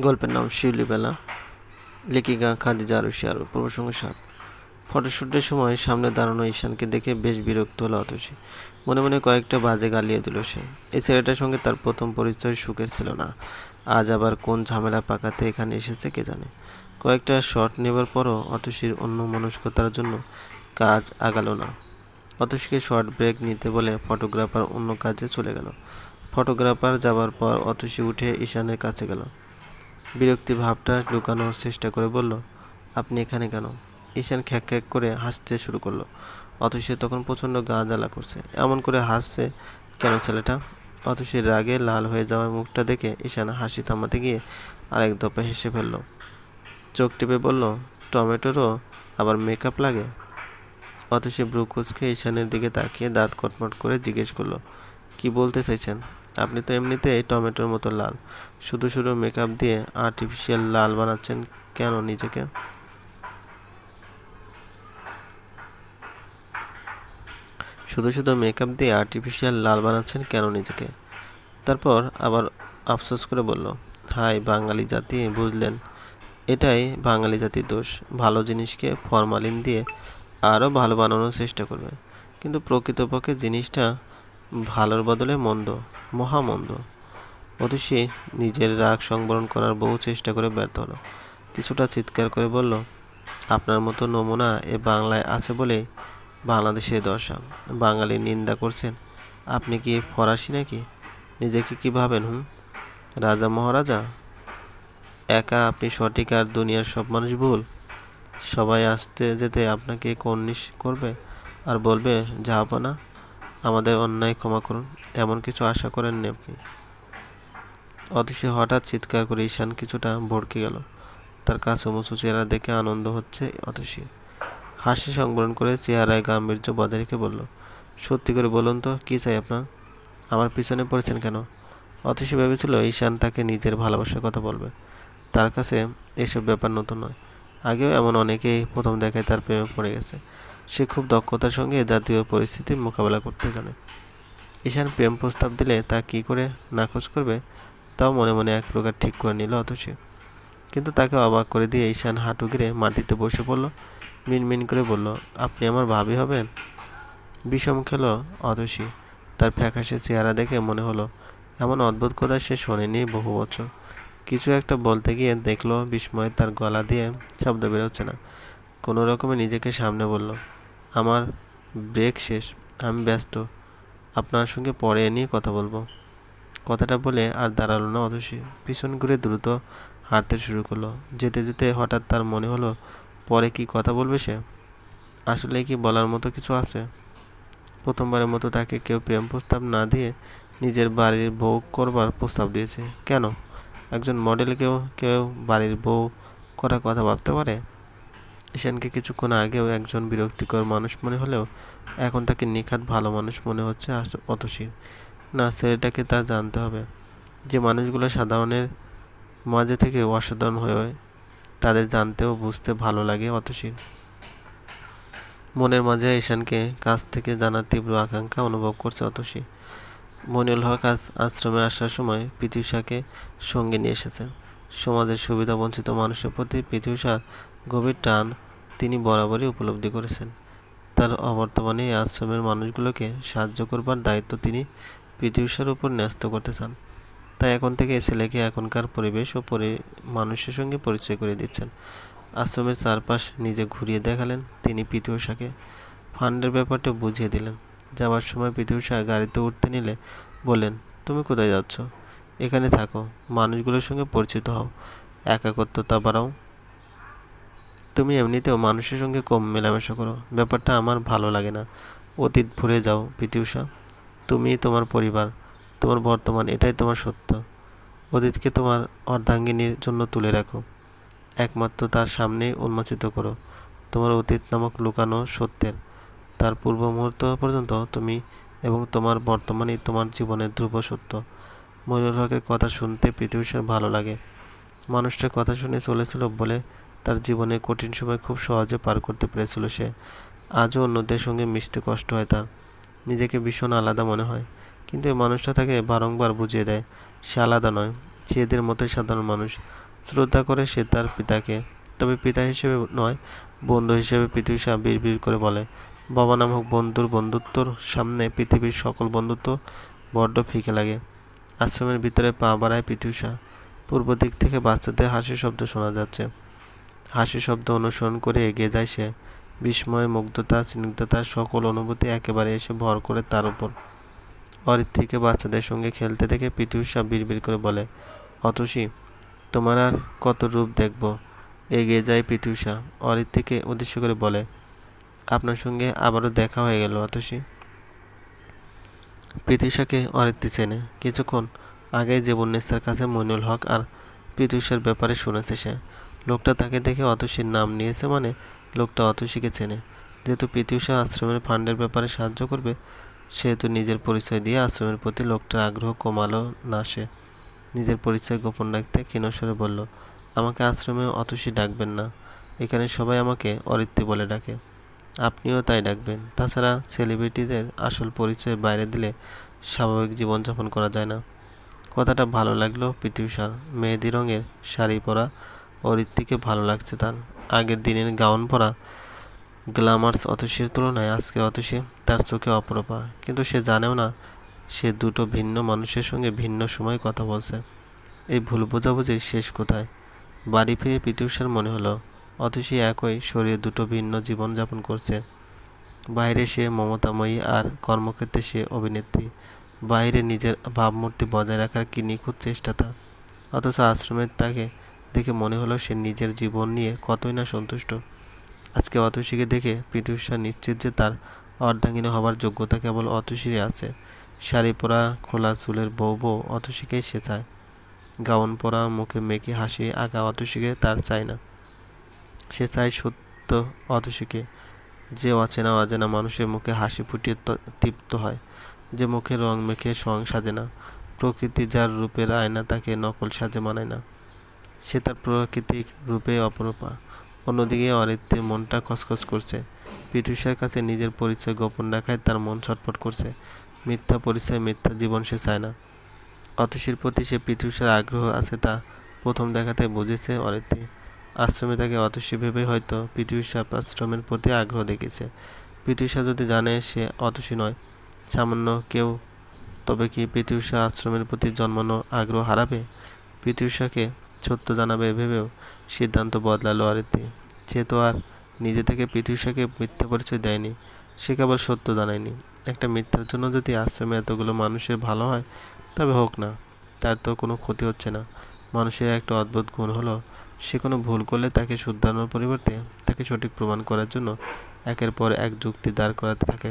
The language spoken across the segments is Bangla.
গল্পের নাম শিউলিবেলা লেখিকা খাদিজা আরুষি আরও প্রসঙ্গ সাত। ফটোশ্যুটের সময় সামনে দাঁড়ানো ঈশানকে দেখে বেশ বিরক্ত হলো অতসী। মনে মনে কয়েকটা বাজে গালিয়ে দিল সে। এই ছেলেটার সঙ্গে তার প্রথম পরিচয় সুখের ছিল না। আজ আবার কোন ঝামেলা পাকাতে এখানে এসেছে কে জানে। কয়েকটা শট নেবার পরও অতসীর অন্য মনস্কতার জন্য কাজ আগালো না। অতসীকে শর্ট ব্রেক নিতে বলে ফটোগ্রাফার অন্য কাজে চলে গেল। ফটোগ্রাফার যাবার পর অতসী উঠে ঈশানের কাছে গেল। বিরক্তি ভাবটা লুকানোর চেষ্টা করে বলল, আপনি এখানে কেন? ঈশান খ্যাক খ্যাক করে হাসতে শুরু করল। অতসী তখন প্রচণ্ড গা জ্বালা করছে। এমন করে হাসছে কেন ছেলেটা? অতসীর রাগে লাল হয়ে যাওয়ার মুখটা দেখে ঈশান হাসি থামাতে গিয়ে আরেক দফা হেসে ফেলল। চোখ টিপে বলল, টমেটোরও আবার মেকআপ লাগে? অতসী ব্রু কুচকে ঈশানের দিকে তাকিয়ে দাঁত কটমট করে জিজ্ঞেস করল, কি বলতে চাইছেন? আপনি তো এমনিতেই টমেটোর মতো লাল। শুধু শুধু মেকআপ দিয়ে আর্টিফিশিয়াল লাল বানাচ্ছেন কেন নিজেকে? শুধু শুধু মেকআপ দিয়ে আর্টিফিশিয়াল লাল বানাচ্ছেন কেন নিজেকে? তারপর আবার আফসোস করে বলল হাই বাঙালি জাতি, বুঝলেন? এটাই বাঙালি জাতির দোষ। ভালো জিনিসকে ফরমালিন দিয়ে আরও ভালো বানানোর চেষ্টা করবে। কিন্তু প্রকৃতপক্ষে জিনিসটা ভালোর বদলে মন্দ, মহামন্দ। অতসী নিজের রাগ সংবরণ করার বহু চেষ্টা করে ব্যর্থ হলো। কিছুটা চিৎকার করে বলল, আপনার মতো নমুনা এ বাংলায় আছে বলে বাংলাদেশে দশা বাঙালি নিন্দা করছেন। আপনি কি ফরাসি নাকি? নিজেকে কি ভাবেন, হুম? রাজা মহারাজা, একা আপনি সঠিক আর দুনিয়ার সব মানুষ ভুল। সবাই আসতে যেতে আপনাকে কর্নিশ করবে আর বলবে যাব না। আমাদের অন্যায় ক্ষমা করুন। এমন কিছু আশা করেননি আপনি। অতিশয় হঠাৎ চিৎকার করে ঈশান কিছুটা ভড়কে গেল। তার কাছে মুচু চেহারা দেখে আনন্দ হচ্ছে অতসীর হাসি সংবরণ করে চেহারায় গাম্ভীর্য বজায় রেখে বলল, সত্যি করে বলুন তো, কী চাই আপনার? আমার পিছনে পড়েছেন কেন? অতসী ভেবেছিল ঈশান তাকে নিজের ভালোবাসার কথা বলবে। তার কাছে এসব ব্যাপার নতুন নয়। আগেও এমন অনেকেই প্রথম দেখায় তার প্রেমে পড়ে গেছে। সে খুব দক্ষতার সঙ্গে জাতীয় পরিস্থিতির মোকাবেলা করতে জানে। ঈশান প্রেম প্রস্তাব দিলে তা কী করে নাকচ করবে, তাও মনে মনে এক প্রকার ঠিক করে নিল অতসী কিন্তু তাকে অবাক করে দিয়ে ঈশান হাঁটু গিরে মাটিতে বসে পড়ল, মিনমিন করে বলল, আপনি আমার ভাবি হবেন? বিষম খেলো অতসী। তার ফ্যাকাশে চেহারা দেখে মনে হলো, এমন অদ্ভুত কথা সে শোনেনি বহু বছর। কিছু একটা বলতে গিয়ে দেখল বিস্ময়ে তার গলা দিয়ে শব্দ বেরোচ্ছে না। কোনো রকমে নিজেকে সামনে বলল আমার ব্রেক শেষ, আমি ব্যস্ত। আপনার সঙ্গে পরে নিয়ে কথা বলব। কথাটা বলে আর দাঁড়াল না অতসী পিছন ঘুরে দ্রুত হাঁটতে শুরু করল। যেতে যেতে হঠাৎ তার মনে হলো, পরে কি কথা বলবে সে? আসলে কি বলার মতো কিছু আছে? প্রথমবারের মতো তাকে কেউ প্রেম প্রস্তাব না দিয়ে নিজের বাড়ির বউ করবার প্রস্তাব দিয়েছে। কেন? একজন মডেলকেও কেউ বাড়ির বউ করার কথা ভাবতে পারে? ঈশানকে কিছুক্ষণ আগেও একজন বিরক্তিকর মানুষ মনে হলেও এখন তাকে নিখাত ভালো মানুষ মনে হচ্ছে অতসীর। না, ছেলেটাকে তা জানতে হবে। যে মানুষগুলো সাধারণের মাঝে থেকে অসাধারণ হয়ে তাদের জানতেও বুঝতে ভালো লাগে অতসীর। মনের মাঝে ঈশানকে কাছ থেকে জানার তীব্র আকাঙ্ক্ষা অনুভব করছে অতসী মনিউল হক আশ্রমে আসার সময় পৃথিবীষাকে সঙ্গে নিয়ে এসেছেন। সমাজের সুবিধা বঞ্চিত মানুষের প্রতি পৃথিবীষার গভীর টান তিনি বরাবরই উপলব্ধি করেছেন। তার অবর্তমানে এই আশ্রমের মানুষগুলোকে সাহায্য করবার দায়িত্ব তিনি পৃথিবীষার উপর ন্যস্ত করতে চান। তাই এখন থেকে এই ছেলেকে এখনকার পরিবেশ ও পরি, মানুষের সঙ্গে পরিচয় করে দিচ্ছেন। আশ্রমের চারপাশ নিজে ঘুরিয়ে দেখালেন তিনি পৃথিবীষাকে ফান্ডের ব্যাপারটা বুঝিয়ে দিলেন। যাওয়ার সময় পৃথিবীষা গাড়িতে উঠতে নিলে বললেন, তুমি কোথায় যাচ্ছ? এখানে থাকো, মানুষগুলোর সঙ্গে পরিচিত হও একাকত্বতা বাড়াও। তুমি এমনিতেও মানুষের সঙ্গে কম মেলামেশা করো, ব্যাপারটা আমার ভালো লাগে না। অতীত ভুলে যাও পৃথিবীষা তুমি তোমার পরিবার, তোমার বর্তমান, এটাই তোমার সত্য। অতীতকে তোমার অর্ধাঙ্গিনীর জন্য তুলে রাখো। একমাত্র তার সামনেই উন্মোচিত করো। তোমার অতীত নামক লুকানো সত্যের। তার পূর্ব মুহূর্ত পর্যন্ত তুমি এবং তোমার বর্তমানেই তোমার জীবনের ধ্রুব সত্য। মইনুল হকের কথা শুনতে পৃথিবীর ভালো লাগে। মানুষটার কথা শুনে চলেছিল বলে তার জীবনে কঠিন সময় খুব সহজে পার করতে পেরেছিল সে। আজও অন্যদের সঙ্গে মিশতে কষ্ট হয় তার। নিজেকে ভীষণ আলাদা মনে হয়। কিন্তু এই মানুষটা তাকে বারংবার বুঝিয়ে দেয়, সে আলাদা নয়, সে মতোই সাধারণ মানুষ। শ্রদ্ধা করে সে তার পিতাকে, তবে পিতা হিসেবে নয়, বন্ধু হিসেবে পৃথিবী বিড় করে বলে। বাবা নামক বন্ধুর বন্ধুত্বর সামনে পৃথিবীর সকল বন্ধুত্ব বড্ড ফিকে লাগে। আশ্রমের ভিতরে পা বাড়ায় পৃথিবীষা পূর্ব দিক থেকে বাচ্চাদের হাসির শব্দ শোনা যাচ্ছে। হাসির শব্দ অনুসরণ করে এগিয়ে যায় সে। বিস্ময়, মুগ্ধতা, স্নিগ্ধতা সকল অনুভূতি একেবারে এসে ভর করে তার উপর। অরিত্রীকে বাচ্চাদের সঙ্গে খেলতে দেখে পৃথিবীষা বিড়বিড় করে বলে, অতসী, তোমার আর কত রূপ দেখব? এগিয়ে যায় পৃথিবীষা অরিত্রীকে উদ্দেশ্য করে বলে, আপনার সঙ্গে আবারও দেখা হয়ে গেল, অতসী। পৃথিবীষাকে অরিত্রী চেনে। কিছুক্ষণ আগে যে বন্যেস্তার কাছে মইনুল হক আর পৃথিবীষার ব্যাপারে শুনেছে সে। লোকটা তাকে দেখে অতসীর নাম নিয়েছে মানে লোকটা অতসীকে চেনে। যেহেতু পৃথিবীষা আশ্রমের ফান্ডের ব্যাপারে সাহায্য করবে, সেহেতু নিজের পরিচয় দিয়ে আশ্রমের প্রতি লোকটার আগ্রহ কমালো না সে। নিজের পরিচয় গোপন রাখতে ক্ষীণস্বরে বলল, আমাকে আশ্রমে অতসী ডাকবেন না। এখানে সবাই আমাকে অরিত্রী বলে ডাকে। আপনিও তাই ডাকবেন। তাছাড়া সেলিব্রিটিদের আসল পরিচয় বাইরে দিলে স্বাভাবিক জীবনযাপন করা যায় না। কথাটা ভালো লাগল পৃথিবীসার মেহেদি রঙের শাড়ি পরা অরিত্রীকে ভালো লাগছে তার। আগের দিনের গাউন পরা গ্ল্যামার্স অতসীর তুলনায় আজকের অতসী তার চোখে অপরপা। কিন্তু সে জানেও না, সে দুটো ভিন্ন মানুষের সঙ্গে ভিন্ন সময় কথা বলছে। এই ভুল বোঝাবুঝির শেষ কোথায়? বাড়ি ফিরে পৃথিবীসার মনে হলো অতসী একই শরীরে দুটো ভিন্ন জীবনযাপন করছে। বাইরে সে মমতাময়ী আর কর্মক্ষেত্রে সে অভিনেত্রী। বাইরে নিজের ভাবমূর্তি বজায় রাখার কি নিখুঁত চেষ্টা তার? অথচ আশ্রমের তাকে দেখে মনে হলো সে নিজের জীবন নিয়ে কতই না সন্তুষ্ট। আজকে অতসীকে দেখে পৃথিবীশ্বর নিশ্চিত যে তার অর্ধাঙ্গিনী হবার যোগ্যতা কেবল অতসীরই আছে। শাড়ি পরা, খোলা চুলের বউ বউ অতসীকেই সে চায়। গাউন পরা, মুখে মেখে হাসি আঁকা অতসীকে তার চায় না। সে চায় সত্য অতসীকে যে অচেনা অজানা মানুষের মুখে হাসি ফুটিয়ে তৃপ্ত হয়, যে মুখে রং মেখে সং সাজে না। প্রকৃতি যার রূপের আয়না তাকে নকল সাজে মানায় না। সে তার প্রাকৃতিক রূপে অপরূপা। অন্যদিকে অরিত্রের মনটা খসখস করছে। পৃথিবীর কাছে নিজের পরিচয় গোপন রাখায় তার মন ছটফট করছে। মিথ্যা পরিচয়, মিথ্যা জীবন সে চায় না। অতসীর প্রতি সে পৃথিবীর আগ্রহ আছে তা প্রথম দেখাতে বুঝেছে অরিত্রী আশ্রমে তাকে অতসী ভেবে হয়তো পৃথিবীর আশ্রমের প্রতি আগ্রহ দেখেছে পৃথিবীষা যদি জানে সে অতসী নয়, সামান্য কেউ, তবে কি পৃথিবীষা আশ্রমের প্রতি জন্মানো আগ্রহ হারাবে? পৃথিবীষাকে সত্য জানাবে ভেবেও সিদ্ধান্ত বদলালো আরিতি সে তো আর নিজে থেকে পৃথিবী পৃথিবীষাকে মিথ্যা পরিচয় দেয়নি, সে কেবল সত্য জানায়নি। একটা মিথ্যার জন্য যদি আশ্রমে এতগুলো মানুষের ভালো হয়, তবে হোক না, তার তো কোনো ক্ষতি হচ্ছে না। মানুষের একটা অদ্ভুত গুণ হলো সে কোনো ভুল করলে তাকে শুধরানোর পরিবর্তে তাকে সঠিক প্রমাণ করার জন্য একের পর এক যুক্তি দাঁড় করাতে থাকে।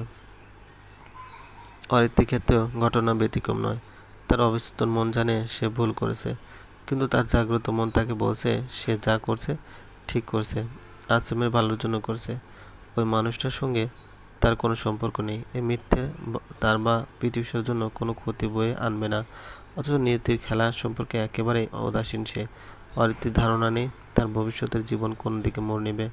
অরিত্রী ক্ষেত্রেও ঘটনা ব্যতিক্রম নয়। তার অবচেতন মন জানে সে ভুল করেছে, কিন্তু তার জাগ্রত মন তাকে বলছে, সে যা করছে, ঠিক করছে, আশ্রমের ভালোর জন্য করছে। ওই মানুষটার সঙ্গে তার কোনো সম্পর্ক নেই। এই মিথ্যে তার বা পৃথিবীর জন্য কোনো ক্ষতি বয়ে আনবে না। অথচ নিয়তির খেলা সম্পর্কে একেবারেই উদাসীন সে। অরিত্রির ধারণা নেই তার ভবিষ্যতের জীবন কোন দিকে মোড় নেবে?